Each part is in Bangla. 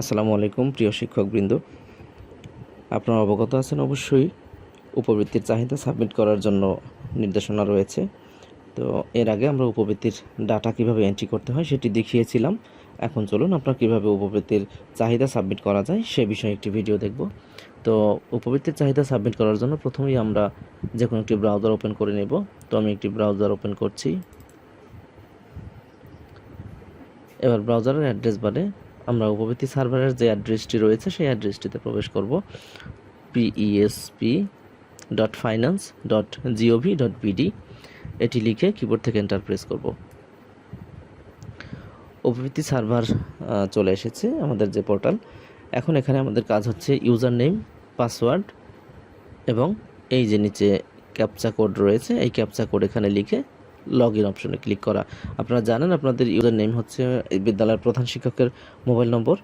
আসসালামু আলাইকুম, প্রিয় শিক্ষকবৃন্দ। আপনারা অবগত আছেন অবশ্যই উপবৃত্তির চাহিদা সাবমিট করার জন্য নির্দেশনা রয়েছে। তো এর আগে আমরা উপবৃত্তির ডাটা কীভাবে এন্ট্রি করতে হয় সেটি দেখিয়েছিলাম। এখন চলুন আমরা কীভাবে উপবৃত্তির চাহিদা সাবমিট করা যায় সে বিষয়ে একটি ভিডিও দেখব। তো উপবৃত্তির চাহিদা সাবমিট করার জন্য প্রথমেই আমরা যে কোনো একটি ব্রাউজার ওপেন করে নেব। তো আমি একটি ব্রাউজার ওপেন করছি। এবার ব্রাউজারের অ্যাড্রেস বারে আমরা উপবৃত্তি সার্ভারের যে অ্যাড্রেসটি রয়েছে, সেই অ্যাড্রেসটিতে প্রবেশ করব। PESP dot finance dot GOV dot BD এটি লিখে কিবোর্ড থেকে এন্টার প্রেস করব। উপবৃত্তি সার্ভার চলে এসেছে আমাদের যে পোর্টাল এখন এখানে আমাদের কাজ হচ্ছে ইউজার নেম পাসওয়ার্ড এবং এই যে নিচে ক্যাপচা কোড রয়েছে, এই ক্যাপচা কোড এখানে লিখে লগ ইন অপশনে ক্লিক করা। আপনারা জানেন আপনাদের ইউজার নেম হচ্ছে বিদ্যালয়ের প্রধান শিক্ষকের মোবাইল নম্বর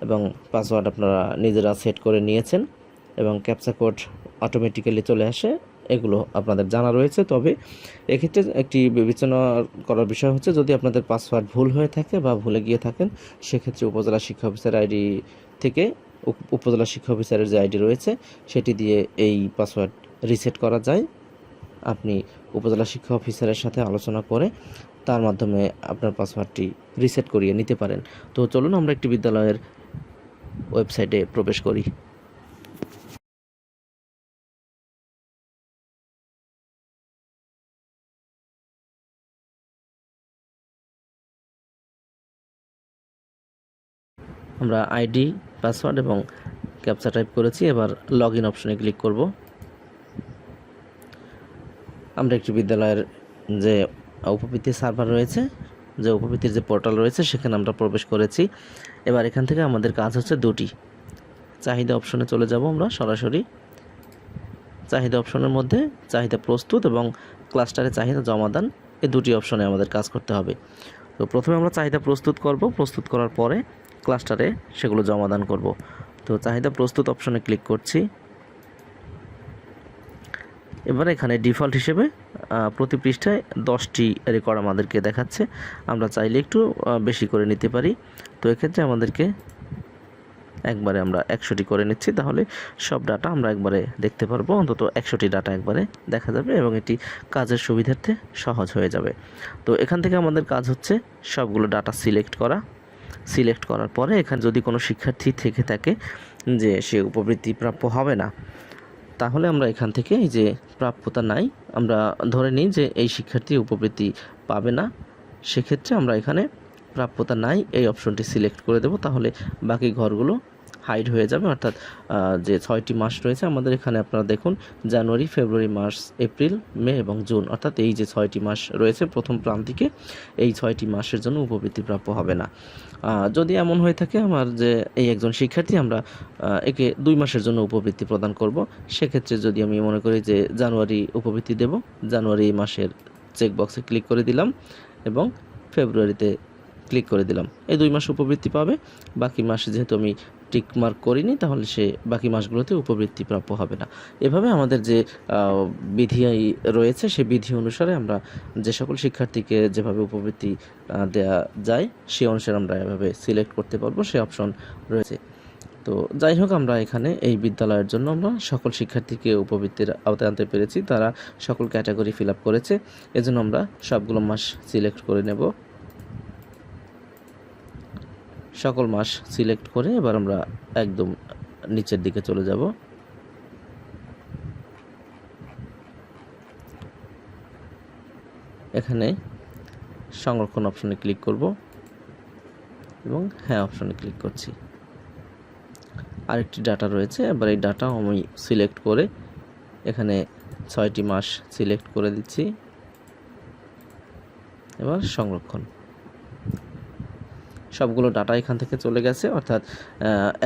এবং পাসওয়ার্ড আপনারা নিজেরা সেট করে নিয়েছেন এবং ক্যাপচা কোড অটোমেটিক্যালি চলে আসে, এগুলো আপনাদের জানা রয়েছে। তবে এক্ষেত্রে একটি বিবেচনা করার বিষয় হচ্ছে, যদি আপনাদের পাসওয়ার্ড ভুল হয়ে থাকে বা ভুলে গিয়ে থাকেন, সেক্ষেত্রে উপজেলা শিক্ষা অফিসার আইডি থেকে উপ- উপজেলা শিক্ষা অফিসারের যে আইডি রয়েছে, সেটি দিয়ে এই পাসওয়ার্ড রিসেট করা যায়। আপনি উপজেলা শিক্ষা অফিসারের সাথে আলোচনা করে তার মাধ্যমে আপনার পাসওয়ার্ডটি রিসেট করিয়ে নিতে পারেন। তো চলুন আমরা একটি বিদ্যালয়ের ওয়েবসাইটে প্রবেশ করি। আমরা আইডি, পাসওয়ার্ড এবং ক্যাপচা টাইপ করেছি। এবার লগ ইন অপশনে ক্লিক করব। আমরা একটি বিদ্যালয়ের যে উপবৃত্তি সার্ভার রয়েছে, যে উপবৃত্তির যে পোর্টাল রয়েছে, সেখানে আমরা প্রবেশ করেছি। এবার এখান থেকে আমাদের কাজ হচ্ছে দুটি। চাহিদা অপশনে চলে যাব আমরা সরাসরি। চাহিদা অপশনের মধ্যে চাহিদা প্রস্তুত এবং ক্লাস্টারে চাহিদা জমাদান, এই দুটি অপশনে আমাদের কাজ করতে হবে। তো প্রথমে আমরা চাহিদা প্রস্তুত করব। প্রস্তুত করার পরে ক্লাস্টারে সেগুলো জমাদান করব। তো চাহিদা প্রস্তুত অপশনে ক্লিক করছি। এবার এখানে ডিফল্ট হিসেবে প্রতি পৃষ্ঠায় দশটি রেকর্ড আমাদেরকে দেখাচ্ছে। আমরা চাইলে একটু বেশি করে নিতে পারি। তো এক্ষেত্রে আমাদেরকে একবারে আমরা একশোটি করে নিচ্ছি। তাহলে সব ডাটা আমরা একবারে দেখতে পারব। অন্তত একশোটি ডাটা একবারে দেখা যাবে এবং এটি কাজের সুবিধার্থে সহজ হয়ে যাবে। তো এখান থেকে আমাদের কাজ হচ্ছে সবগুলো ডাটা সিলেক্ট করা। সিলেক্ট করার পরে এখানে যদি কোনো শিক্ষার্থী থেকে থাকে যে সে উপবৃত্তি প্রাপ্য হবে না তাহলে আমরা এখান থেকে এই যে প্রাপ্যতা নাই, আমরা ধরে নিই যে এই শিক্ষার্থী উপবৃত্তি পাবে না, সেক্ষেত্রে আমরা এখানে প্রাপ্যতা নাই, এই অপশনটি সিলেক্ট করে দেব। তাহলে বাকি ঘরগুলো হাইড হয়ে যাবে, অর্থাৎ যে ছয়টি মাস রয়েছে, আমাদের এখানে আপনারা দেখুন, জানুয়ারি, ফেব্রুয়ারি, মার্চ, এপ্রিল, মে এবং জুন, অর্থাৎ এই যে ছয়টি মাস রয়েছে, প্রথম প্রান্তিকে এই ছয়টি মাসের জন্য উপবৃত্তি প্রাপ্য হবে না। যদি এমন হয়ে থাকে, আমার যে এই একজন শিক্ষার্থী, আমরা একে দুই মাসের জন্য উপবৃত্তি প্রদান করব। সেক্ষেত্রে যদি আমি মনে করি যে জানুয়ারি উপবৃত্তি দেব, জানুয়ারি মাসের চেক বক্সে ক্লিক করে দিলাম এবং ফেব্রুয়ারিতে ক্লিক করে দিলাম। এই দুই মাস উপবৃত্তি পাবে। বাকি মাসে যেহেতু আমি টিক মার্ক করিনি, তাহলে সে বাকি মাসগুলোতে উপবৃত্তি প্রাপ্য হবে না। এভাবে আমাদের যে বিধি রয়েছে সেই বিধি অনুসারে আমরা যে সকল শিক্ষার্থীকে যেভাবে উপবৃত্তি দেয়া যায়, সে অনুসারে আমরা এভাবে সিলেক্ট করতে পারব, সে অপশন রয়েছে। তো যাই হোক, আমরা এখানে এই বিদ্যালয়ের জন্য আমরা সকল শিক্ষার্থীকে উপবৃত্তির আওতায় আনতে পেরেছি। তারা সকল ক্যাটাগরি ফিল আপ করেছে। এজন্য আমরা সবগুলো মাস সিলেক্ট করে নেব। সকল মাস সিলেক্ট করে এবার আমরা একদম নিচের দিকে চলে যাব। এখানে সংরক্ষণ অপশনে ক্লিক করব এবং হ্যাঁ অপশনে ক্লিক করছি। আরেকটি ডাটা রয়েছে, এবার এই ডাটা আমি সিলেক্ট করে এখানে ছয়টি মাস সিলেক্ট করে দিচ্ছি। এবার সংরক্ষণ। সবগুলো ডাটা এখান থেকে চলে গেছে। অর্থাৎ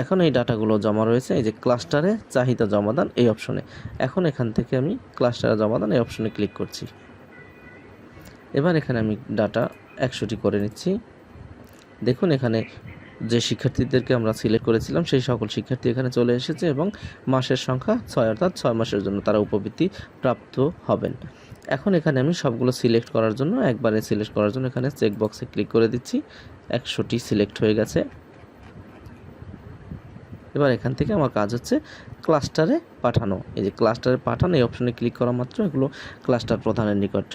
এখন এই ডাটাগুলো জমা রয়েছে। এই যে ক্লাস্টারে চাহিদা জমাদান এই অপশনে এখন এখান থেকে আমি ক্লাস্টারে জমাদান এই অপশনে ক্লিক করছি। এবার এখানে আমি ডাটা একশোটি করে নিচ্ছি। দেখুন এখানে যে শিক্ষার্থীদেরকে আমরা সিলেক্ট করেছিলাম, সেই সকল শিক্ষার্থী এখানে চলে এসেছে এবং মাসের সংখ্যা ছয়, অর্থাৎ ছয় মাসের জন্য তারা উপবৃত্তি প্রাপ্ত হবেন। এখন এখানে আমি সবগুলো সিলেক্ট করার জন্য, একবারে সিলেক্ট করার জন্য এখানে চেক বক্সে ক্লিক করে দিচ্ছি। একশোটি সিলেক্ট হয়ে গেছে। এবার এখান থেকে আমার কাজ হচ্ছে ক্লাস্টারে পাঠানো। এই যে ক্লাস্টারে পাঠানো, এই অপশনে ক্লিক করা মাত্র, এগুলো ক্লাস্টার প্রধানের নিকট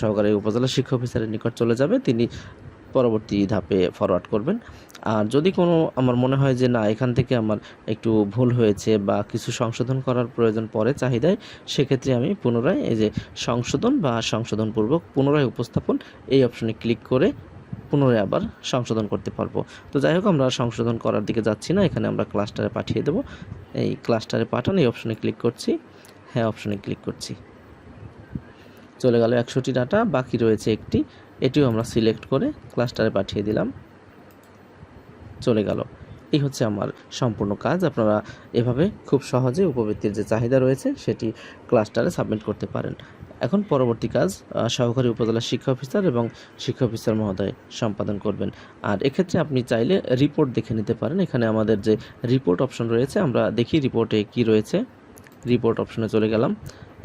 সহকারী উপজেলা শিক্ষা অফিসারের নিকট চলে যাবে। তিনি পরবর্তী ধাপে ফরওয়ার্ড করবেন। আর যদি কোনো আমার মনে হয় যে না, এখান থেকে আমার একটু ভুল হয়েছে বা কিছু সংশোধন করার প্রয়োজন পড়ে চাহিদায়, সেক্ষেত্রে আমি পুনরায় এই যে সংশোধন বা সংশোধনপূর্বক পুনরায় উপস্থাপন এই অপশনে ক্লিক করে পুনরায় আবার সংশোধন করতে পারব। তো যাই হোক, আমরা সংশোধন করার দিকে যাচ্ছি না, এখানে আমরা ক্লাস্টারে পাঠিয়ে দেবো। এই ক্লাস্টারে পাঠান, এই অপশনে ক্লিক করছি। হ্যাঁ অপশনে ক্লিক করছি। চলে গেল একশোটি ডাটা, বাকি রয়েছে একটি। এটিও আমরা সিলেক্ট করে ক্লাস্টারে পাঠিয়ে দিলাম। চলে গেল। এই হচ্ছে আমার সম্পূর্ণ কাজ। আপনারা এভাবে খুব সহজে উপবৃত্তির যে চাহিদা রয়েছে, সেটি ক্লাস্টারে সাবমিট করতে পারেন। এখন পরবর্তী কাজ সহকারী উপজেলা শিক্ষা অফিসার এবং শিক্ষা অফিসার মহোদয় সম্পাদন করবেন। আর এক্ষেত্রে আপনি চাইলে রিপোর্ট দেখে নিতে পারেন। এখানে আমাদের যে রিপোর্ট অপশন রয়েছে, আমরা দেখি রিপোর্টে কি রয়েছে। রিপোর্ট অপশনে চলে গেলাম।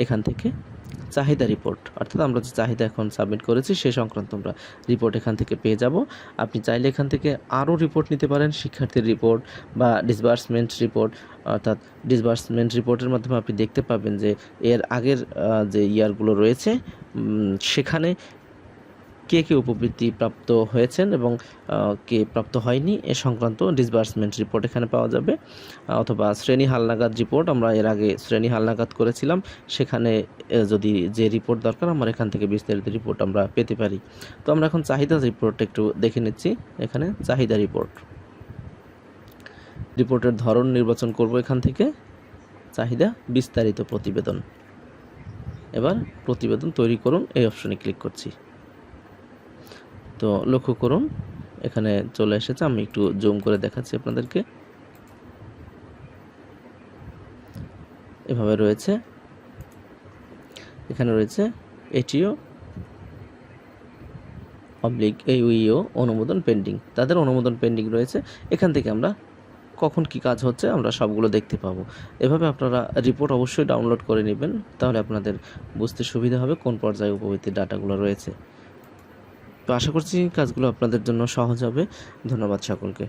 এখান থেকে চাহিদা রিপোর্ট অর্থাৎ আমরা যে চাহিদা এখন সাবমিট করেছি, সে সংক্রান্ত আমরা রিপোর্ট এখান থেকে পেয়ে যাব। আপনি চাইলে এখান থেকে আরও রিপোর্ট নিতে পারেন, শিক্ষার্থীর রিপোর্ট বা ডিসবার্সমেন্ট রিপোর্ট অর্থাৎ ডিসবার্সমেন্ট রিপোর্টের মাধ্যমে আপনি দেখতে পাবেন যে এর আগের যে ইয়ারগুলো রয়েছে সেখানে কে কে উপবৃত্তি প্রাপ্ত হয়েছেন এবং কে প্রাপ্ত হয়নি এ সংক্রান্ত ডিসবার্সমেন্ট রিপোর্ট এখানে পাওয়া যাবে। অথবা শ্রেণি হালনাগাদ রিপোর্ট আমরা এর আগে শ্রেণি হালনাগাদ করেছিলাম। সেখানে যদি যে রিপোর্ট দরকার, আমার এখান থেকে বিস্তারিত রিপোর্ট আমরা পেতে পারি। তো আমরা এখন চাহিদা রিপোর্ট একটু দেখে নিচ্ছি। এখানে চাহিদা রিপোর্ট রিপোর্টের ধরন নির্বাচন করব এখান থেকে। চাহিদা বিস্তারিত প্রতিবেদন। এবার প্রতিবেদন তৈরি করুন, এই অপশনে ক্লিক করছি। তো লক্ষ্য করুন, এখানে চলে এসেছে। আমি একটু জুম করে দেখাচ্ছি আপনাদেরকে। এভাবে রয়েছে। এখানে রয়েছে এটিও অবলিক এই উইও অনুমোদন পেন্ডিং। তাদের অনুমোদন পেন্ডিং রয়েছে। এখান থেকে আমরা কখন কি কাজ হচ্ছে আমরা সবগুলো দেখতে পাবো। এভাবে আপনারা রিপোর্ট অবশ্যই ডাউনলোড করে নেবেন, তাহলে আপনাদের বুঝতে সুবিধা হবে কোন পর্যায়ে উপবৃত্তির ডাটাগুলো রয়েছে। তো আশা করছি কাজগুলো আপনাদের জন্য সহজ হবে। ধন্যবাদ সকলকে।